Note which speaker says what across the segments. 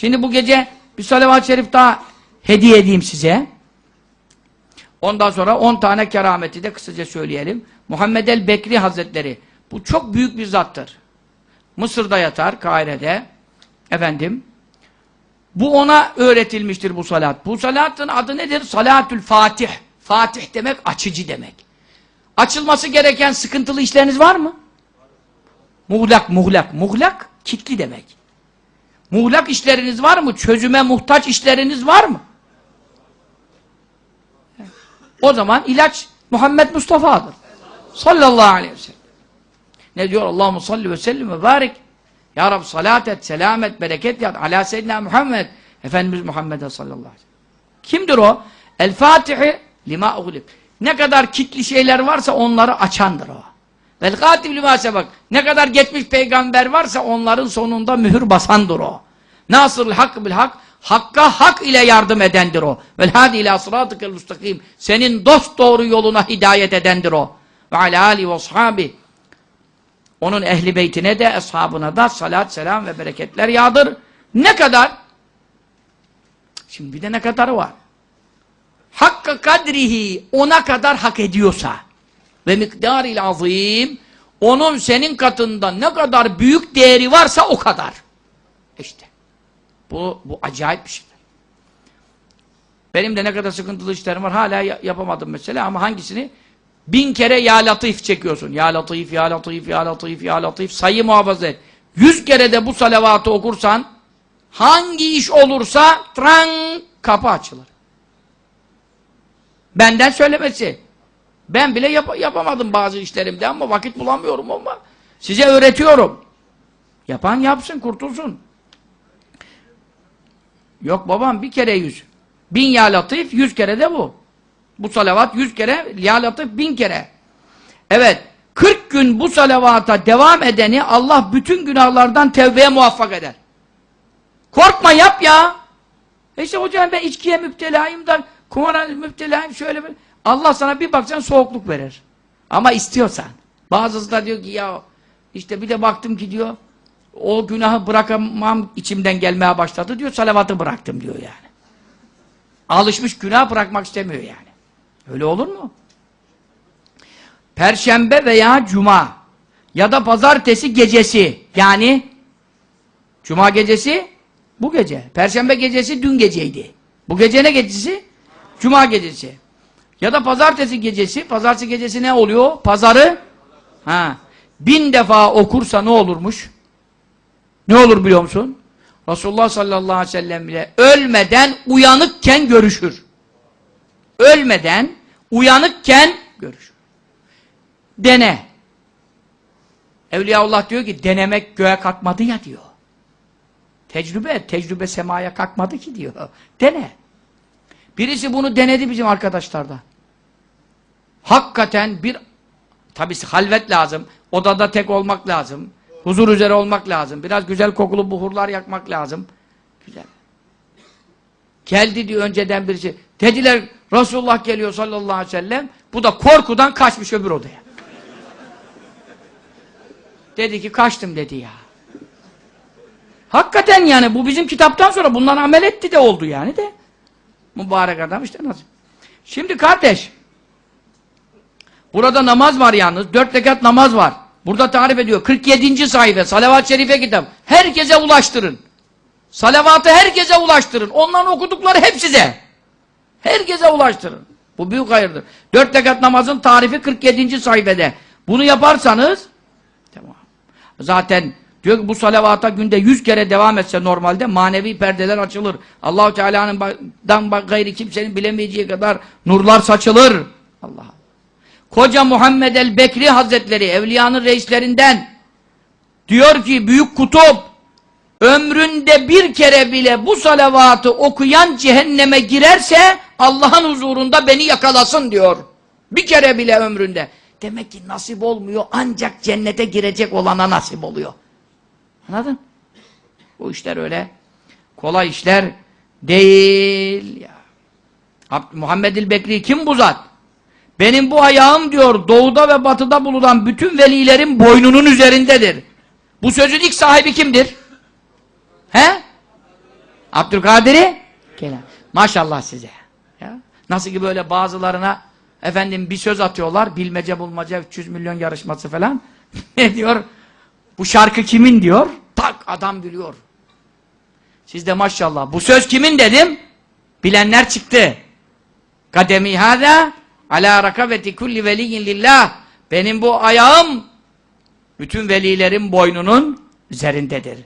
Speaker 1: Şimdi bu gece bir salavat-ı şerif daha hediye edeyim size. Ondan sonra 10 tane kerameti de kısaca söyleyelim. Muhammed el-Bekri Hazretleri. Bu çok büyük bir zattır. Mısır'da yatar, Kahire'de. Efendim. Bu ona öğretilmiştir bu salat. Bu salatın adı nedir? Salatül Fatih. Fatih demek açıcı demek. Açılması gereken sıkıntılı işleriniz var mı? Muğlak, muğlak. Muğlak, kitli demek. Muğlak işleriniz var mı? Çözüme muhtaç işleriniz var mı? O zaman ilaç Muhammed Mustafa'dır. Sallallahu aleyhi ve sellem. Ne diyor? Allahu salli ve sellim ve barik. Ya Rab salat et, selam et, bereket yat. Ala seyyidina Muhammed. Efendimiz Muhammed'e sallallahu aleyhi ve sellem. Kimdir o? El Fatihi lima uğlib. Ne kadar kitli şeyler varsa onları açandır o. Vel katib lima sebak. Ne kadar geçmiş peygamber varsa onların sonunda mühür basandır o. Nasırul hak bil hak. Hakka hak ile yardım edendir o. Vel hadi ila sıratıkel mustakim. Senin dost doğru yoluna hidayet edendir o. Ve ala ali ve ashabi. Onun ehli beytine de, ashabına da salat, selam ve bereketler yağdır. Ne kadar? Şimdi bir de ne kadarı var? Hakka kadrihi ona kadar hak ediyorsa ve miktaril azim onun senin katında ne kadar büyük değeri varsa o kadar. İşte. Bu, bu acayip bir şeydir. Benim de ne kadar sıkıntılı işlerim var hala ya- yapamadım mesela ama hangisini? Bin kere ya latif çekiyorsun. Ya latif, ya latif, ya latif, ya latif. Sayı muhafaza et. Yüz kere de bu salavatı okursan hangi iş olursa tran kapı açılır. Benden söylemesi. Ben bile yap yapamadım bazı işlerimde ama vakit bulamıyorum ama size öğretiyorum. Yapan yapsın, kurtulsun. Yok babam bir kere yüz. Bin ya latif, yüz kere de bu. Bu salavat yüz kere, ya latif bin kere. Evet, 40 gün bu salavata devam edeni Allah bütün günahlardan tevbeye muvaffak eder. Korkma yap ya. E işte hocam ben içkiye müptelayım da kumara müptelayım şöyle böyle. Allah sana bir baksan soğukluk verir. Ama istiyorsan. Bazısı da diyor ki ya işte bir de baktım ki diyor o günahı bırakamam içimden gelmeye başladı diyor salavatı bıraktım diyor yani. Alışmış günah bırakmak istemiyor yani. Öyle olur mu? Perşembe veya cuma ya da pazartesi gecesi yani cuma gecesi bu gece. Perşembe gecesi dün geceydi. Bu gece ne gecesi? Cuma gecesi. Ya da pazartesi gecesi. Pazartesi gecesi ne oluyor? Pazarı ha. Bin defa okursa ne olurmuş? Ne olur biliyor musun? Resulullah sallallahu aleyhi ve sellem ile ölmeden uyanıkken görüşür. Ölmeden uyanıkken görüşür. Dene. Evliyaullah diyor ki denemek göğe kalkmadı ya diyor. Tecrübe, tecrübe semaya kalkmadı ki diyor. Dene. Birisi bunu denedi bizim arkadaşlardan. Hakikaten bir tabii halvet lazım. Odada tek olmak lazım. Huzur üzere olmak lazım. Biraz güzel kokulu buhurlar yakmak lazım. Güzel. Geldi diyor önceden birisi. Dediler Resulullah geliyor sallallahu aleyhi ve sellem. Bu da korkudan kaçmış öbür odaya. Dedi ki kaçtım dedi ya. Hakikaten yani bu bizim kitaptan sonra bundan amel etti de oldu yani de. Mübarek adam işte nasıl. Şimdi kardeş burada namaz var yalnız. Dört rekat namaz var. Burada tarif ediyor. 47. sayfa salavat-ı şerife kitap. Herkese ulaştırın. Salavatı herkese ulaştırın. Onların okudukları hep size. Herkese ulaştırın. Bu büyük hayırdır. Dört rekat namazın tarifi 47. sayfede. Bunu yaparsanız tamam. Zaten diyor ki bu salavata günde yüz kere devam etse normalde manevi perdeler açılır. Allahu Teala'nın gayri kimsenin bilemeyeceği kadar nurlar saçılır. Allah. Koca Muhammed el-Bekri Hazretleri evliyanın reislerinden diyor ki büyük kutup ömründe bir kere bile bu salavatı okuyan cehenneme girerse Allah'ın huzurunda beni yakalasın diyor. Bir kere bile ömründe. Demek ki nasip olmuyor ancak cennete girecek olana nasip oluyor. Anladın? Bu işler öyle kolay işler değil ya. Muhammed Bekri kim bu zat? Benim bu ayağım diyor doğuda ve batıda bulunan bütün velilerin boynunun üzerindedir. Bu sözün ilk sahibi kimdir? He? Abdülkadir'i Geylani. Maşallah size. Ya. Nasıl ki böyle bazılarına efendim bir söz atıyorlar. Bilmece bulmaca 300 milyon yarışması falan. ne diyor? Bu şarkı kimin diyor? Tak adam biliyor. Siz de maşallah. Bu söz kimin dedim? Bilenler çıktı. Kademi hâzâ alâ rakabeti kulli veliyyin lillah. Benim bu ayağım bütün velilerin boynunun üzerindedir.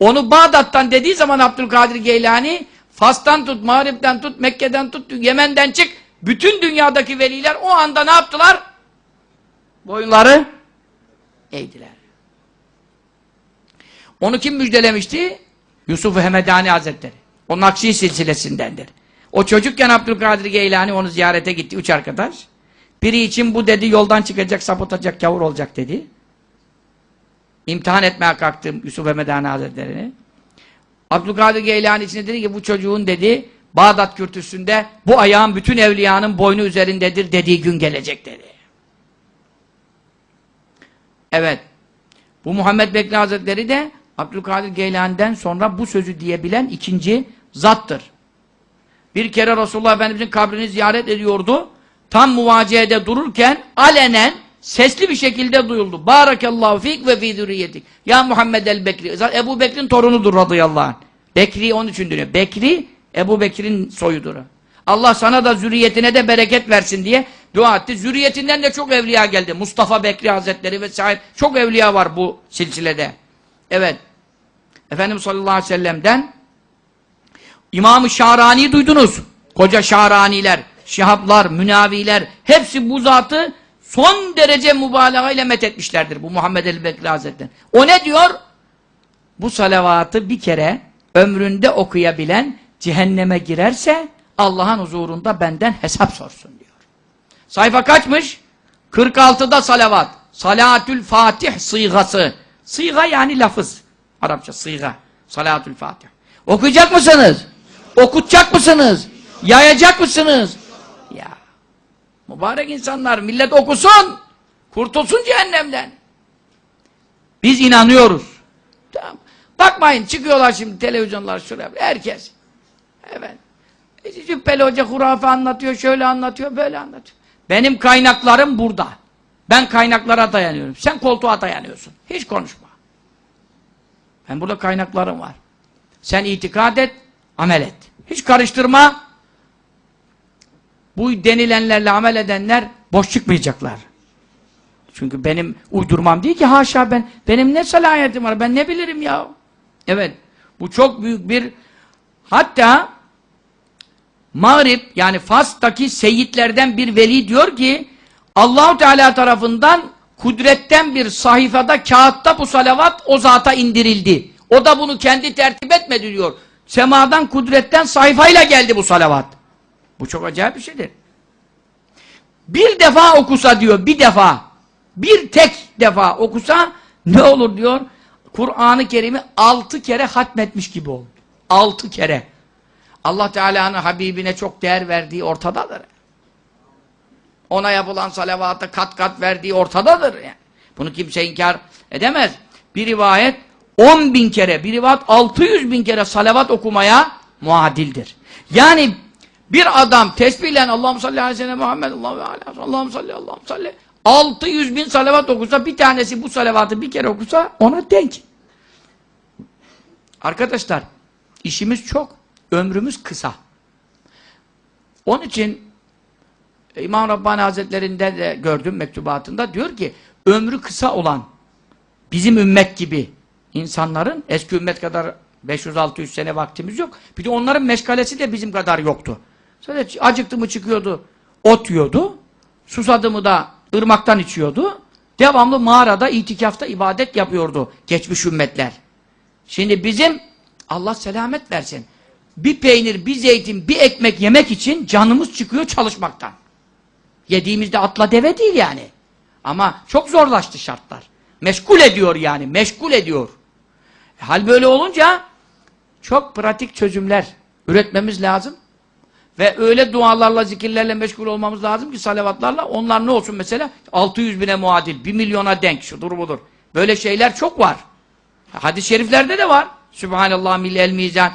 Speaker 1: Onu Bağdat'tan dediği zaman Abdülkadir Geylani Fas'tan tut, Mağrib'den tut, Mekke'den tut, Yemen'den çık. Bütün dünyadaki veliler o anda ne yaptılar? Boyunları eğdiler. Onu kim müjdelemişti? Yusuf Hemedani Hazretleri. O Nakşi silsilesindendir. O çocukken Abdülkadir Geylani onu ziyarete gitti üç arkadaş. Biri için bu dedi yoldan çıkacak, sapıtacak, kavur olacak dedi. İmtihan etmeye kalktım Yusuf Hemedani Hazretleri'ni. Abdülkadir Geylani için dedi ki bu çocuğun dedi Bağdat kürsüsünde bu ayağın bütün evliyanın boynu üzerindedir dediği gün gelecek dedi. Evet. Bu Muhammed Bekri Hazretleri de Abdülkadir Geylani'den sonra bu sözü diyebilen ikinci zattır. Bir kere Resulullah Efendimiz'in kabrini ziyaret ediyordu. Tam muvaciyede dururken alenen sesli bir şekilde duyuldu. Barakallahu fik ve fi zürriyetik. Ya Muhammed el Bekri. Zaten Ebu Bekir'in torunudur radıyallahu anh. Bekri onun için dönüyor. Bekri Ebu Bekir'in soyudur. Allah sana da zürriyetine de bereket versin diye dua etti. Zürriyetinden de çok evliya geldi. Mustafa Bekri Hazretleri vesaire. Çok evliya var bu silsilede. Evet. Efendimiz sallallahu aleyhi ve sellem'den İmam-ı Şahrani duydunuz. Koca Şahraniler, Şihablar, Münaviler hepsi bu zatı son derece mübalağa ile methetmişlerdir. Bu Muhammed el-Bekri Hazretleri. O ne diyor? Bu salavatı bir kere ömründe okuyabilen cehenneme girerse Allah'ın huzurunda benden hesap sorsun diyor. Sayfa kaçmış? 46'da salavat. Salatül Fatih sıygası. Sıyga yani lafız. Arapça sıyga. Salatül Fatih. Okuyacak mısınız? Okutacak mısınız? Yayacak mısınız? Ya. Mübarek insanlar millet okusun. Kurtulsun cehennemden. Biz inanıyoruz. Tamam. Bakmayın çıkıyorlar şimdi televizyonlar şuraya. Herkes. Evet. E, Cübbeli Hoca hurafe anlatıyor, şöyle anlatıyor, böyle anlatıyor. Benim kaynaklarım burada. Ben kaynaklara dayanıyorum. Sen koltuğa dayanıyorsun. Hiç konuşma. Ben burada kaynaklarım var. Sen itikad et, amel et. Hiç karıştırma. Bu denilenlerle amel edenler boş çıkmayacaklar. Çünkü benim uydurmam değil ki haşa ben. Benim ne salahiyetim var? Ben ne bilirim ya? Evet. Bu çok büyük bir hatta Mağrib yani Fas'taki seyitlerden bir veli diyor ki Allahu Teala tarafından kudretten bir sayfada kağıtta bu salavat o zata indirildi. O da bunu kendi tertip etmedi diyor. Semadan kudretten sayfayla geldi bu salavat. Bu çok acayip bir şeydir. Bir defa okusa diyor, bir defa. Bir tek defa okusa ne olur diyor? Kur'an-ı Kerim'i altı kere hatmetmiş gibi olur. Altı kere. Allah Teala'nın Habibine çok değer verdiği ortadadır. Ona yapılan salavata kat kat verdiği ortadadır. Yani. Bunu kimse inkar edemez. Bir rivayet 10 bin kere, bir rivayet 600 bin kere salavat okumaya muadildir. Yani bir adam tesbihle Allah'ım salli aleyhi ve sellem Muhammed Allah'ım Allah'ım salli Allah'ım salli 600 bin salavat okusa bir tanesi bu salavatı bir kere okusa ona denk. Arkadaşlar işimiz çok. Ömrümüz kısa. Onun için İmam Rabbani Hazretleri'nde de gördüm mektubatında diyor ki ömrü kısa olan bizim ümmet gibi insanların eski ümmet kadar 500-600 sene vaktimiz yok. Bir de onların meşgalesi de bizim kadar yoktu. Sadece acıktı mı çıkıyordu, ot yiyordu. Susadı mı da ırmaktan içiyordu. Devamlı mağarada, itikafta ibadet yapıyordu geçmiş ümmetler. Şimdi bizim Allah selamet versin. Bir peynir, bir zeytin, bir ekmek yemek için canımız çıkıyor çalışmaktan. Yediğimizde atla deve değil yani. Ama çok zorlaştı şartlar. Meşgul ediyor yani, meşgul ediyor. Hal böyle olunca çok pratik çözümler üretmemiz lazım. Ve öyle dualarla, zikirlerle meşgul olmamız lazım ki salavatlarla. Onlar ne olsun mesela? 600 bine muadil, 1 milyona denk, şudur budur. Böyle şeyler çok var. Hadis-i şeriflerde de var. Sübhanallah mil el mizan.